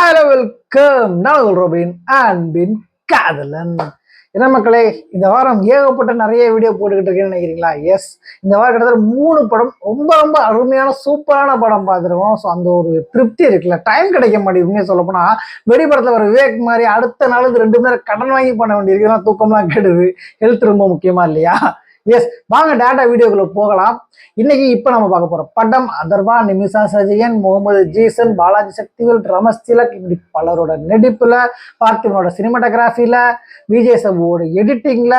Hello welcome நான் Robin அன்பின் காதலன். என்ன மக்களே இந்த வாரம் ஏகப்பட்ட நிறைய வீடியோ போட்டுக்கிட்டு இருக்கேன்னு நினைக்கிறீங்களா? எஸ் இந்த வாரம் கிட்டத்தட்ட மூணு படம் ரொம்ப ரொம்ப அருமையான சூப்பரான படம் பார்த்துருக்கோம். ஸோ அந்த ஒரு திருப்தி இருக்குல்ல. டைம் கிடைக்க மாட்டேங்குது உண்மையை சொல்ல போனா. வெடி படத்தில் வர விவேக் மாதிரி அடுத்த நாள் ரெண்டு மணி நேரம் கடன் வாங்கி பண்ண வேண்டியிருக்கு இதெல்லாம் தூக்கம்லாம் கெடுது. ஹெல்த் ரொம்ப முக்கியமா இல்லையா? எஸ் வாங்க டேட்டா வீடியோக்குள்ள போகலாம். இன்னைக்கு இப்போ நம்ம பார்க்க போறோம் படம் அதர்வா நிமிஷா சஜயன் முகமது ஜீசன் பாலாஜி சக்திவேல் ரமஸ் திலக் இப்படி பலரோட நடிப்புல பார்த்திவனோட சினிமாட்டோகிராஃபில விஜய் சபுவோட எடிட்டிங்ல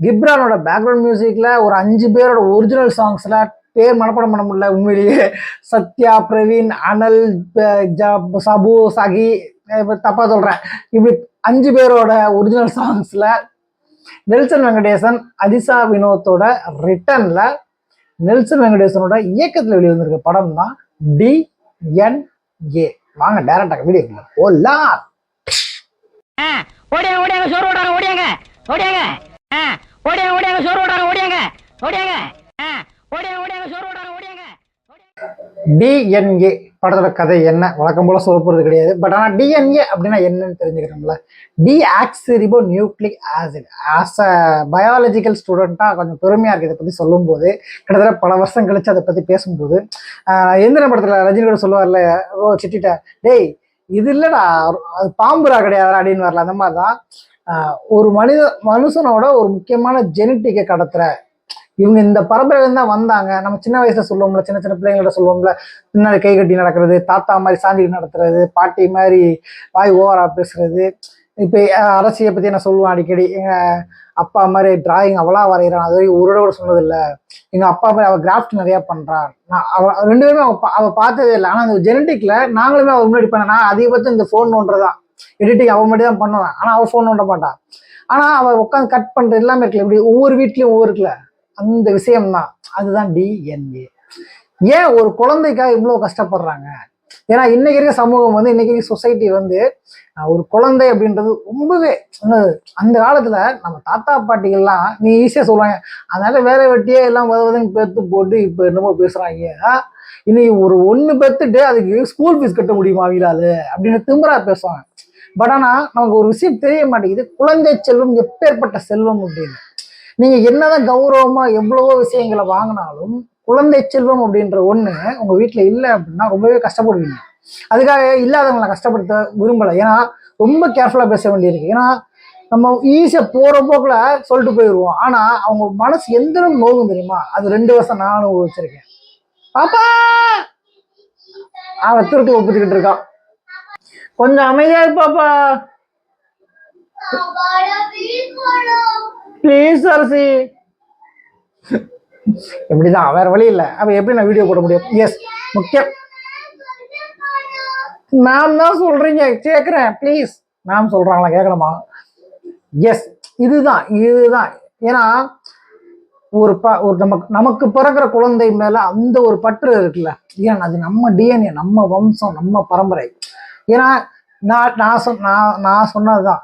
கிப்ரானோட பேக்ரவுண்ட் மியூசிக்ல ஒரு அஞ்சு பேரோட ஒரிஜினல் சாங்ஸ்ல பேர் மனப்பாடம் பண்ண முடியல உண்மையிலேயே. சத்யா பிரவீன் அனல் சபு சகி தப்பா சொல்றேன். இப்படி அஞ்சு பேரோட ஒரிஜினல் சாங்ஸ்ல நெல்சன் வெங்கடேசன் அதிசா வினோத்தோட ரிட்டர்ன்ல நெல்சன் வெங்கடேசனோட இயக்கத்தில் வெளிவந்திருக்க படம் தான் டி என் ஏ வாங்க டேரக்டாக வீடியோ ஓலா ஓடியாங்க ஓடியாங்க சோறு ஓடாங்க ஓடியாங்க ஓடியாங்க. ஓடியாங்க ஓடியாங்க சோறு ஓடாங்க ஓடியாங்க ஓடியாங்க. ஓடியாங்க ஓடியாங்க சோறு ஓடுறாங்க டிஎன்ஏ படத்தோட கதை என்ன? வழக்கம் போல சொல்ல போகிறது கிடையாது. பட் ஆனால் டிஎன்ஏ அப்படின்னா என்னன்னு தெரிஞ்சுக்கிறோம்ல deoxyribonucleic acid as a biological ஸ்டூடெண்ட்டாக கொஞ்சம் பெருமையாக இருக்குது இதை பற்றி சொல்லும்போது. கிட்டத்தட்ட பல வருஷம் கழிச்சு அதை பற்றி பேசும்போது. எந்திர எந்திரன் படத்தில் ரஜினி கூட சொல்லுவார்ல ஓ சிட்டிட்ட டேய் இது இல்லைடா அது பாம்புரா கிடையாது அப்படின்னு வரல. அந்த மாதிரி தான் ஒரு மனித மனுஷனோட ஒரு முக்கியமான ஜெனட்டிக்கை கடத்துகிற இவங்க இந்த பரம்பரையில தான் வந்தாங்க. நம்ம சின்ன வயசுல சொல்லுவோம்ல சின்ன சின்ன பிள்ளைங்கள்ட்ட சொல்லுவோம்ல பின்னாடி கை கட்டி நடக்கிறது தாத்தா மாதிரி சாந்தி நடத்துறது பாட்டி மாதிரி வாய் ஓவரா பேசுறது. இப்போ அரசியை பத்தி நான் சொல்லுவேன் அடிக்கடி? எங்க அப்பா மாதிரி டிராயிங் அவளா வரைகிறான். அது வரைக்கும் ஒரு தடவை கூட சொன்னதில்லை. எங்க அப்பா மாதிரி அவ கிராஃப்ட் நிறைய பண்றான். நான் அவ ரெண்டு பேருமே அவ பார்த்ததே இல்லை. ஆனா அந்த ஜெனட்டிக்ல நாங்களுமே அவ முன்னாடி பண்ண நான் அதிகபட்சம் இந்த ஃபோன் நோண்டுறதான் எடிட்டிங் அவள் மட்டும் தான் பண்ணுவேன். ஆனா அவ ஃபோன் நோண்ட மாட்டான் ஆனா அவ உட்காந்து கட் பண்ணுறது எல்லாமே இருக்குல்ல. இப்படி ஒவ்வொரு வீட்லயும் ஒவ்வொரு இருக்குல்ல. அந்த விஷயம்தான் அதுதான் டிஎன்ஏ ஏன் ஒரு குழந்தைக்காக இவ்வளோ கஷ்டப்படுறாங்க? ஏன்னா இன்னைக்கு இருக்க சமூகம் வந்து இன்னைக்கு இருக்க சொசைட்டி வந்து ஒரு குழந்தை அப்படின்றது ரொம்பவே என்னது, அந்த காலத்துல நம்ம தாத்தா பாட்டிகள்லாம் நீ ஈஸியா சொல்லுவாங்க அதனால வேலை வெட்டியே எல்லாம் வத வதன்னு பெத்து போட்டு இப்போ என்னமோ பேசுறாங்க. இன்னைக்கு ஒரு ஒண்ணு பெத்துட்டு அதுக்கு ஸ்கூல் ஃபீஸ் கட்ட முடியுமா அவங்களால அப்படின்னு திம்பரா பேசுவாங்க. பட் ஆனா நமக்கு ஒரு விஷயம் தெரிய மாட்டேங்குது. குழந்தை செல்வம் எப்பேற்பட்ட செல்வம் அப்படின்னு. நீங்க என்னதான் கௌரவமா எவ்வளவோ விஷயங்களை வாங்கினாலும் குழந்தை செல்வம் அப்படின்ற ஒண்ணு உங்க வீட்டுல இல்லை அப்படின்னா ரொம்பவே கஷ்டப்படுவீங்க. அதுக்காக இல்லாதவங்களை கஷ்டப்படுத்த விரும்பல. ஏன்னா ரொம்ப கேர்ஃபுல்லா பேச வேண்டியிருக்கு. ஏன்னா நம்ம ஈஸியா போற போக்குல சொல்லிட்டு போயிடுவோம் ஆனா அவங்க மனசு எந்த அளவுக்கு நோகும் தெரியுமா? அது ரெண்டு வருஷம் நான் அனுபவிச்சிருக்கேன். பாப்பா! அவன் திருட்டு ஒப்புத்துக்கிட்டு இருக்கான் கொஞ்சம் அமைதியா இருப்பாப்பா ப்ளீஸ் அரசி. இப்படிதான் வேற வழி இல்லை. அப்ப எப்படி நான் வீடியோ போட முடியும்? எஸ் முக்கியம் மேம் தான் சொல்றீங்க கேட்குறேன் ப்ளீஸ் மேம் சொல்றாங்களா கேட்கணுமா எஸ் இதுதான் இதுதான். ஏன்னா ஒரு ப ஒரு நமக்கு நமக்கு பிறக்கிற குழந்தை மேல அந்த ஒரு பற்று இருக்குல்ல. ஏன் அது நம்ம டிஎன்ஏ நம்ம வம்சம் நம்ம பரம்பரை. ஏன்னா நான் நான் சொன்ன நான் நான் சொன்னதுதான்.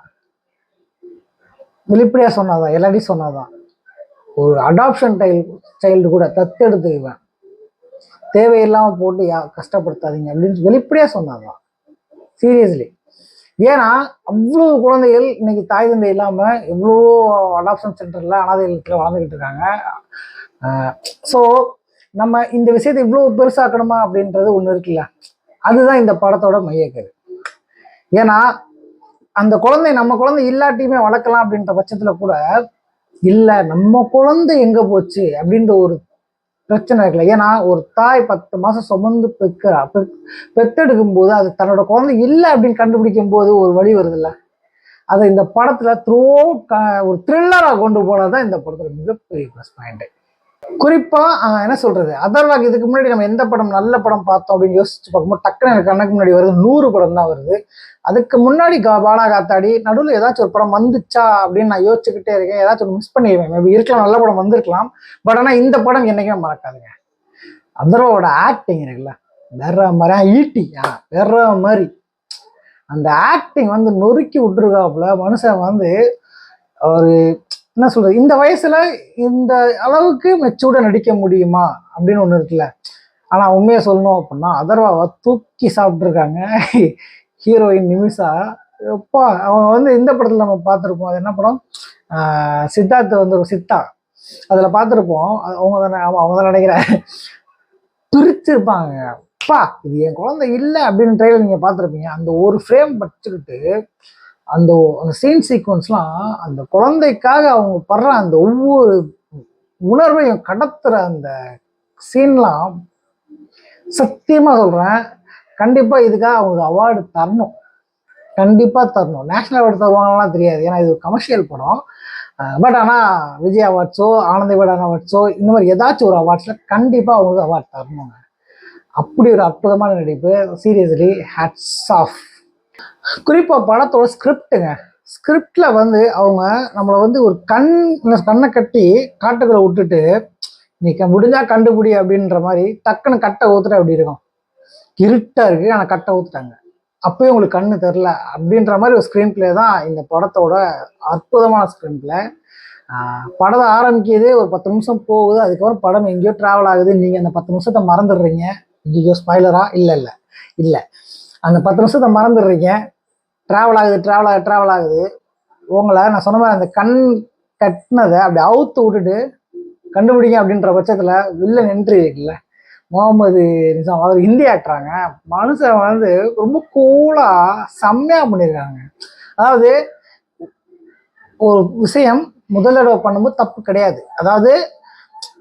வெளிப்படையாக சொன்னாதான் எல்லாரையும் சொன்னாதான். ஒரு அடாப்ஷன் டைல் சைல்டு கூட தத்தெடுத்துக்குவேன் தேவையில்லாமல் போட்டு யா கஷ்டப்படுத்தாதீங்க அப்படின்னு வெளிப்படையாக சொன்னாதான். சீரியஸ்லி ஏன்னா அவ்வளோ குழந்தைகள் இன்னைக்கு தாய் தந்தை இல்லாமல் எவ்வளோ அடாப்ஷன் சென்டரில் அனாதை வளர்ந்துக்கிட்டு இருக்காங்க. ஸோ நம்ம இந்த விஷயத்தை இவ்வளோ பெருசாக்கணுமா அப்படின்றது ஒன்று இருக்குல்ல. அதுதான் இந்த படத்தோட மையக்கரு. ஏன்னா அந்த குழந்தை நம்ம குழந்தை இல்லாட்டியுமே வளர்க்கலாம் அப்படின்ற பட்சத்துல கூட இல்லை நம்ம குழந்தை எங்க போச்சு அப்படின்ற ஒரு பிரச்சனை இருக்குல்ல. ஏன்னா ஒரு தாய் பத்து மாசம் சுமந்து பெக்கிறா பெத்தெடுக்கும் போது அது தன்னோட குழந்தை இல்லை அப்படின்னு கண்டுபிடிக்கும் போது ஒரு வழி வருதுல்ல. அதை இந்த படத்துல த்ரோ ஒரு த்ரில்லராக கொண்டு போனதுதான் இந்த படத்துல மிகப்பெரிய ப்ளஸ் பாயிண்ட் குறிப்பாக என்ன சொல்றது? அதர்வாக் இதுக்கு முன்னாடி நம்ம எந்த படம் நல்ல படம் பார்த்தோம் அப்படின்னு யோசிச்சு பார்க்கும்போது டக்குன்னு எனக்கு கண்ணுக்கு முன்னாடி வருது நூறு படம் தான் வருது. அதுக்கு முன்னாடி கா- பாலா காத்தாடி நடுவில் ஏதாச்சும் ஒரு படம் வந்துச்சா அப்படின்னு நான் யோசிச்சுக்கிட்டே இருக்கேன். ஏதாச்சும் ஒரு மிஸ் பண்ணிடுவேன் மேபி இருக்கலாம் நல்ல படம் வந்திருக்கலாம். பட் ஆனால் இந்த படம் என்னைக்குமே மறக்காதுங்க. அதர்வாவோட ஆக்டிங் இருக்குல்ல வேற மாதிரி ஈட்டி ஆ, வேற மாதிரி. அந்த ஆக்டிங் வந்து நொறுக்கி விட்டுருக்காப்புல மனுஷன் வந்து ஒரு என்ன சொல்றது? இந்த வயசுல இந்த அளவுக்கு மெச்சூர்டா நடிக்க முடியுமா? அப்படின்னு ஒண்ணு இருக்குல்ல. ஆனா உண்மையை சொல்லணும் அப்படின்னா அதர்வாவை தூக்கி சாப்பிட்டுருக்காங்க. ஹீரோயின் நிமிஷா. எப்பா அவங்க வந்து இந்த படத்தில் நம்ம பார்த்துருப்போம். அது என்ன படம்? ஆஹ் சித்தார்த் வந்து ஒரு சித்தா. அதில் பார்த்துருப்போம். அவங்க தானே ஆமாம் அவங்க தான் நினைக்கிறேன் பிரிச்சிருப்பாங்க. அப்பா இது என் குழந்தை இல்லை அப்படின்னு ட்ரெயிலர் நீங்கள் பார்த்துருப்பீங்க. அந்த ஒரு ஃப்ரேம் படிச்சுக்கிட்டு அந்த அந்த சீன் சீக்வன்ஸ்லாம் அந்த குழந்தைக்காக அவங்க படுற அந்த ஒவ்வொரு உணர்வையும் கடத்துகிற அந்த சீன்லாம் சத்தியமாக சொல்கிறேன் கண்டிப்பாக இதுக்காக அவங்களுக்கு அவார்டு தரணும். கண்டிப்பாக தரணும். நேஷ்னல் அவார்டு தருவாங்கலாம் தெரியாது. ஏன்னா இது கமர்ஷியல் படம். பட் ஆனால் விஜய் அவார்ட்ஸோ ஆனந்த விகடன் அவார்ட்ஸோ இந்த மாதிரி ஏதாச்சும் ஒரு அவார்ட்ஸில் கண்டிப்பாக அவங்களுக்கு அவார்ட் தரணுங்க. அப்படி ஒரு அற்புதமான நடிப்பு. சீரியஸ்லி ஹேட்ஸ் ஆஃப் குறிப்பாக படத்தோட ஸ்கிரிப்டுங்க ஸ்கிரிப்டில் வந்து அவங்க நம்மளை வந்து ஒரு கண் கண்ணை கட்டி காட்டுக்குள்ளே விட்டுட்டு நீ முடிஞ்சா கண்டுபிடி அப்படின்ற மாதிரி டக்குன்னு கட்டை ஊத்துற அப்படி இருக்கும்? இருட்டாக இருக்கு ஆனால் கட்டை ஊத்துட்டாங்க அப்பயும் உங்களுக்கு கண்ணு தெரில அப்படின்ற மாதிரி ஒரு ஸ்க்ரீன் பிளே தான் இந்த படத்தோட அற்புதமான ஸ்க்ரீன் பிளே படம் ஆரம்பிக்குது ஒரு பத்து நிமிஷம் போகுது அதுக்கப்புறம் படம் எங்கேயோ ட்ராவல் ஆகுது. நீங்கள் அந்த பத்து நிமிஷத்தை மறந்துடுறீங்க. ஐயோ ஸ்பாய்லரா இல்லை இல்லை. இல்லை. அந்த பத்து நிமிஷத்தை மறந்துடுறீங்க. ட்ராவல் ஆகுது ட்ராவல் ஆகுது ட்ராவல் ஆகுது. உங்களை நான் சொன்ன மாதிரி அந்த கண் கட்டினதை அப்படி அவுத்து விட்டுட்டு கண்டுபிடிங்க அப்படின்ற பட்சத்தில் வில்லன் நின்று இருக்குல்ல. முகமது நிசாம் அவர் ஹிந்தி ஆட்டுறாங்க மனுஷன் வந்து ரொம்ப கூலாக செம்மையாக பண்ணியிருக்காங்க அதாவது ஒரு விஷயம் முதல் தடவை பண்ணும்போது தப்பு கிடையாது. அதாவது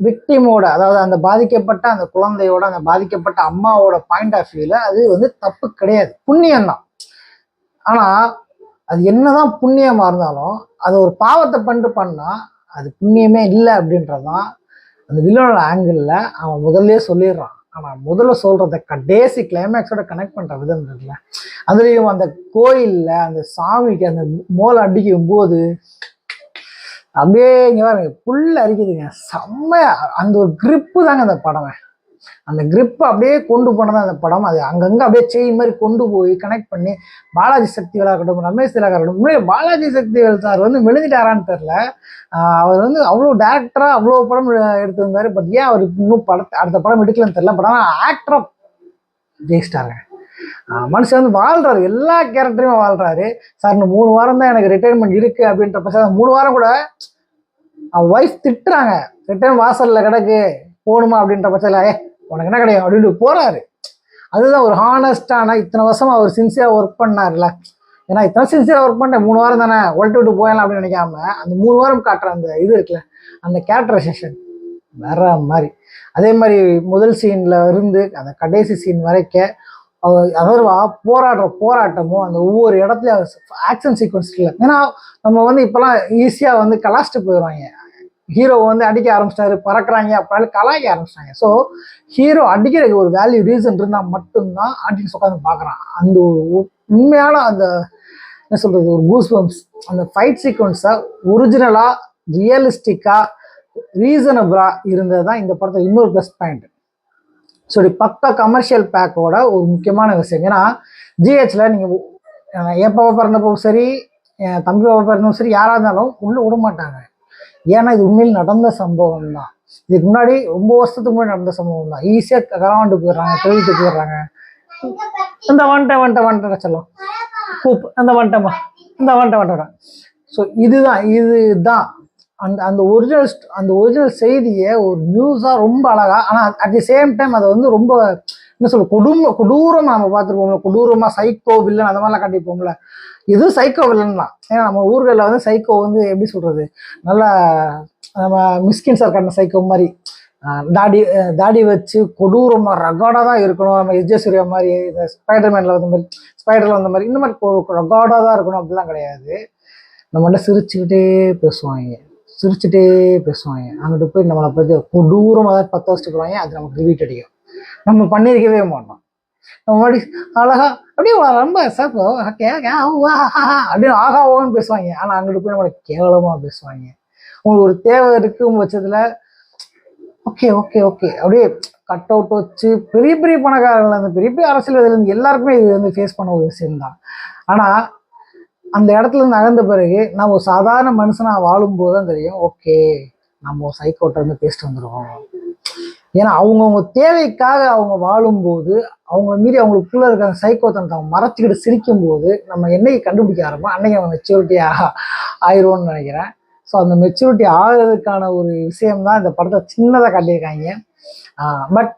விக்டிமோட அதாவது அந்த பாதிக்கப்பட்ட அந்த குழந்தையோட அந்த பாதிக்கப்பட்ட அம்மாவோட பாயிண்ட் ஆஃப் வியூல அது வந்து தப்பு கிடையாது. புண்ணியம்தான். ஆனா அது என்னதான் புண்ணியமா இருந்தாலும் அது ஒரு பாவத்தை பண்ணிட்டு பண்ணா அது புண்ணியமே இல்லை அப்படின்றதான் அந்த வில்லனோட ஆங்கிளில் அவன் முதல்ல சொல்லிடுறான். ஆனா முதல்ல சொல்றத கடைசி கிளைமேக்ஸோட கனெக்ட் பண்ற விதம் இருக்குல்ல. அதுலேயும் அந்த கோயில்ல அந்த சாமிக்கு அந்த மோலை அடிக்கும் போது அப்படியே இங்கே பாருங்க புல் அரிக்குதுங்க. செம்மையா அந்த ஒரு கிரிப்பு தாங்க அந்த படமே. அந்த grip அப்படியே கொண்டு போனதான் அந்த படம். அது அங்கங்க அப்படியே செயின் மாதிரி கொண்டு போய் கனெக்ட் பண்ணி பாலாஜி சக்திவேலா இருக்கட்டும் ரமேஷ் திலகா இருக்கட்டும். உண்மையிலே பாலாஜி சக்திவேல் சார் வந்து மெழுந்துட்டாரான்னு தெரில அவர் வந்து அவ்வளோ டேரக்டராக அவ்வளோ படம் எடுத்திருந்தார். பட் ஏன் அவர் இன்னும் படத்தை அடுத்த படம் எடுக்கலன்னு தெரில பட் ஆனால் ஆக்டராக ஜெயிச்சிட்டாருங்க. மனுஷன் வந்து வாழ்றாரு. எல்லா கேரக்டரையும் வாழ்றாரு. சார் இன்னும் மூணு வாரம் தான் எனக்கு ரிட்டைர்மெண்ட் இருக்கு அப்படின்ற பட்சம் மூணு வாரம் கூட அவன் ஒய்ஃப் திட்டுறாங்க. ரிட்டர்ன் வாசல்ல கிடக்கு. போகணுமா அப்படின்ற பட்சத்தில் ஏ உனக்கு என்ன கிடையாது அப்படின்ட்டு போறாரு. அதுதான் ஒரு ஹானஸ்டான இத்தனை வருஷமா அவர் சின்சியராக ஒர்க் பண்ணார்ல ஏன்னா இத்தனை சின்சியராக ஒர்க் பண்ணேன் மூணு வாரம் தானே ஒல்ட்டு விட்டு போயலாம் அப்படின்னு நினைக்காம அந்த மூணு வாரம் காட்டுற அந்த இது இருக்குல்ல அந்த கேரக்டரைசேஷன் வேற மாதிரி. அதே மாதிரி முதல் சீன்ல இருந்து அந்த கடைசி சீன் வரைக்கும் அதர்வா போராடுற போராட்டமும் அந்த ஒவ்வொரு இடத்துலயும் ஆக்ஷன் சீக்வன்ஸ் இல்லை. ஏன்னா நம்ம வந்து இப்போலாம் ஈஸியாக வந்து கலாச்சிட்டு போயிடுவாங்க ஹீரோ வந்து அடிக்க ஆரம்பிச்சிட்டாரு பறக்குறாங்க அப்படின்னு கலாய்க்க ஆரம்பிச்சிட்டாங்க. ஸோ ஹீரோ அடிக்கிறதுக்கு ஒரு வேல்யூ ரீசன் இருந்தால் மட்டும்தான் ஆடியன்ஸ் உட்காந்து பார்க்குறான். அந்த ஒரு உண்மையான அந்த என்ன சொல்றது ஒரு கூஸ் பம்ப்ஸ் அந்த ஃபைட் சீக்வன்ஸை ஒரிஜினலாக ரியலிஸ்டிக்காக ரீசனபிளாக இருந்தது தான் இந்த படத்தை இன்னொரு plus point so pakka commercial பேக்கோட ஒரு முக்கியமான விஷயம். ஏன்னா ஜிஹெச்ல நீங்கள் என் பாப்பா பிறந்தப்போ சரி என் தம்பி பாப்பா பிறந்தப்போ சரி யாராக இருந்தாலும் உள்ளே விட மாட்டாங்க. ஏன்னா இது உண்மையில் நடந்த சம்பவம் தான் இதுக்கு முன்னாடி ரொம்ப வருஷத்துக்கு முன்னாடி நடந்த சம்பவம் தான் ஈஸியாக கராண்டு போயிடுறாங்க திருவிட்டு போயிடுறாங்க. இந்த வந்துட்டேன் வந்துட்டேன் வந்துட்டேன் சொல்லலாம் கூப் அந்த வந்துட்டேம்மா இந்த வந்துட்டேன் வந்துட்டேன் ஸோ இதுதான் இதுதான். அந்த அந்த ஒரிஜினல் அந்த ஒரிஜினல் செய்தியை ஒரு நியூஸாக ரொம்ப அழகா ஆனால் அட் தி சேம் டைம் அதை வந்து ரொம்ப என்ன சொல்ல கொடூரம் கொடூரமாக நம்ம பார்த்துருப்போம்ல கொடூரமாக சைக்கோ வில்லன் அந்த மாதிரிலாம் காட்டிப்போம்ல இது சைக்கோ வில்லன் தான். ஏன்னா நம்ம ஊர்களில் வந்து சைக்கோ வந்து எப்படி சொல்கிறது நல்லா நம்ம மிஸ்கின் சார் கண்ட சைக்கோ மாதிரி தாடி தாடி வச்சு கொடூரமாக ரகாடாக தான் இருக்கணும். நம்ம எஜ்ஜே சூர்யா மாதிரி இந்த ஸ்பைடர்மேனில் வந்த மாதிரி ஸ்பைடரில் வந்த மாதிரி இந்த மாதிரி ரகாடாக தான் இருக்கணும். அப்படிலாம் கிடையாது. நம்மகிட்ட சிரிச்சுக்கிட்டே பேசுவாங்க. சிரிச்சுட்டே பேசுவாங்க. அங்கிட்டு போய் நம்மளை பற்றி கொடூரமாக ஏதாவது பத்து வருஷத்துக்கு போவாங்க அது நமக்கு ரிவீட் அடிக்கும். நம்ம பண்ணியிருக்கவே மாட்டோம். நம்ம முன்னாடி அழகா அப்படியே ரொம்ப சாப்போ அப்படின்னு ஆகா ஓன்னு பேசுவாங்க. ஆனால் அங்கிட்டு போய் நம்மளை கேவலமாக பேசுவாங்க. உங்களுக்கு ஒரு தேவை இருக்கும் பட்சத்தில் ஓகே ஓகே ஓகே. அப்படியே கட் அவுட் வச்சு பெரிய பெரிய பணக்காரர்கள் அந்த பெரிய பெரிய அரசியல்வாதிகள் எல்லாருக்குமே இது வந்து ஃபேஸ் பண்ண ஒரு விஷயம்தான். ஆனால் அந்த இடத்துல இருந்து நகர்ந்த பிறகு நம்ம ஒரு சாதாரண மனுஷனாக வாழும்போது தான் தெரியும் ஓகே நம்ம ஒரு பேசிட்டு வந்துடுவோம் ஏன்னா அவங்கவுங்க தேவைக்காக அவங்க வாழும்போது அவங்கள மீறி அவங்களுக்குள்ள இருக்க அந்த சைக்கோத்தனத்தை அவங்க மறைச்சிக்கிட்டு சிரிக்கும் போது நம்ம என்னைக்கு கண்டுபிடிக்க ஆரம்பம் அன்னைக்கு அவன் மெச்சூரிட்டியாக ஆயிடுவோம்னு நினைக்கிறேன். ஸோ அந்த மெச்சூரிட்டி ஆகிறதுக்கான ஒரு விஷயம் தான் இந்த படத்தை சின்னதாக காட்டியிருக்காங்க. பட்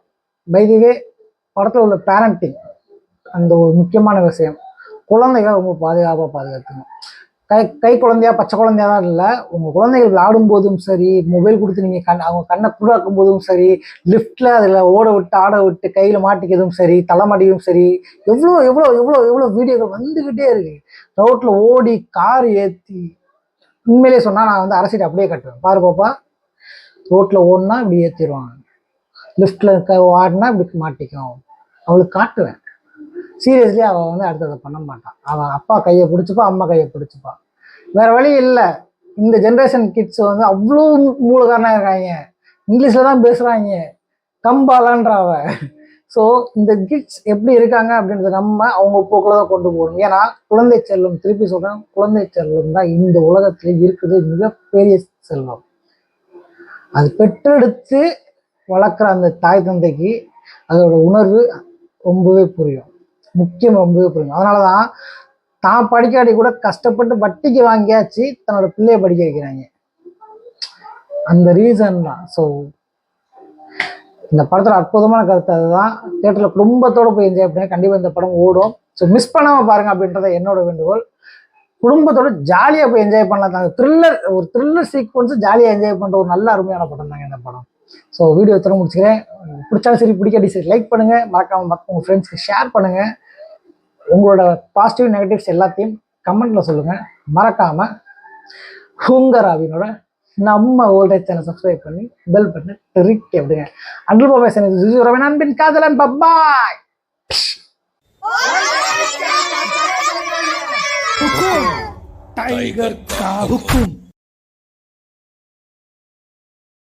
பைதிவே படத்தில் உள்ள பேரண்டிங் அந்த ஒரு முக்கியமான விஷயம். குழந்தைகளை ரொம்ப பாதுகாப்பாக பாதுகாத்துக்கணும் கை கை குழந்தையா பச்சை குழந்தையா தான் இல்லை. உங்கள் குழந்தைகள் விளையாடும் போதும் சரி மொபைல் கொடுத்து நீங்கள் கண் அவங்க கண்ணை குருடாக்கும் போதும் சரி லிஃப்ட்டில் அதில் ஓட விட்டு ஆட விட்டு கையில் மாட்டிக்கிறதும் சரி தலைமாட்டியும் சரி எவ்வளோ எவ்வளோ எவ்வளோ எவ்வளோ வீடியோக்கள் வந்துக்கிட்டே இருக்கு. ரோட்டில் ஓடி கார் ஏற்றி உண்மையிலே சொன்னால் நான் வந்து அரசியல் அப்படியே கட்டுவேன். பாரு பாப்பா ரோட்டில் ஓடினா இப்படி ஏற்றிடுவாங்க லிஃப்ட்டில் இருக்க ஆடினா இப்படி மாட்டிக்கும். அவளுக்கு காட்டுவேன். சீரியஸ்லி அவள் வந்து அடுத்ததை பண்ண மாட்டான். அவன் அப்பா கையை பிடிச்சிப்பா அம்மா கையை பிடிச்சிப்பா. வேற வழி இல்லை. இந்த ஜென்ரேஷன் கிட்ஸ் வந்து அவ்வளோ மூலகாரனாக இருக்காங்க. இங்கிலீஷில் தான் பேசுகிறாங்க கம்பாலான்ற அவ. ஸோ இந்த கிட்ஸ் எப்படி இருக்காங்க அப்படின்றத நம்ம அவங்க போக்கில் தான் கொண்டு போகணும். ஏன்னா குழந்தை செல்வம் திருப்பி சொல்கிறேன் குழந்தை செல்வம் தான் இந்த உலகத்தில் இருக்குது. மிகப்பெரிய செல்வம். அது பெற்றெடுத்து வளர்க்குற அந்த தாய் தந்தைக்கு அதோட உணர்வு ரொம்பவே புரியும். முக்கியம் ரொம்பவே புரியும் அதனால தான் தான் படிக்காட்டி கூட கஷ்டப்பட்டு வட்டிக்கு வாங்கியாச்சு தன்னோட பிள்ளைய படிக்க வைக்கிறாங்க. அந்த ரீசன் தான். ஸோ இந்த படத்தில் அற்புதமான கருத்து அதுதான். தேட்டரில் குடும்பத்தோட போய் என்ஜாய் பண்ணி கண்டிப்பாக இந்த படம் ஓடும். ஸோ மிஸ் பண்ணாமல் பாருங்க அப்படின்றத என்னோட வேண்டுகோள். குடும்பத்தோட ஜாலியாக போய் என்ஜாய் பண்ணலாம் தாங்க. த்ரில்லர் ஒரு த்ரில்லர் சீக்வன்ஸ் ஜாலியாக என்ஜாய் பண்ணுற ஒரு நல்ல அருமையான படம் தாங்க இந்த படம். ஸோ வீடியோ திறன் முடிச்சுக்கிறேன். பிடிச்சாலும் சரி பிடிக்காட்டி சரி லைக் பண்ணுங்கள் மறக்காமல் மற்ற உங்கள் ஃப்ரெண்ட்ஸ்க்கு ஷேர் பண்ணுங்கள் உங்களோட பாசிட்டிவ் நெகட்டிவ்ஸ் எல்லாத்தையும் கமெண்ட்டில் சொல்லுங்கள் மறக்காமல் ஹூங்கர் நம்ம ஓல்டேஜ் சேனல் சப்ஸ்கிரைப் பண்ணி பெல் பட்டன் திருக்கி அப்படிங்க. அன்பு பாபாய் சேனல் ரவி நண்பின் காதலன் பப்பாய் டைகர் காவுக்கும்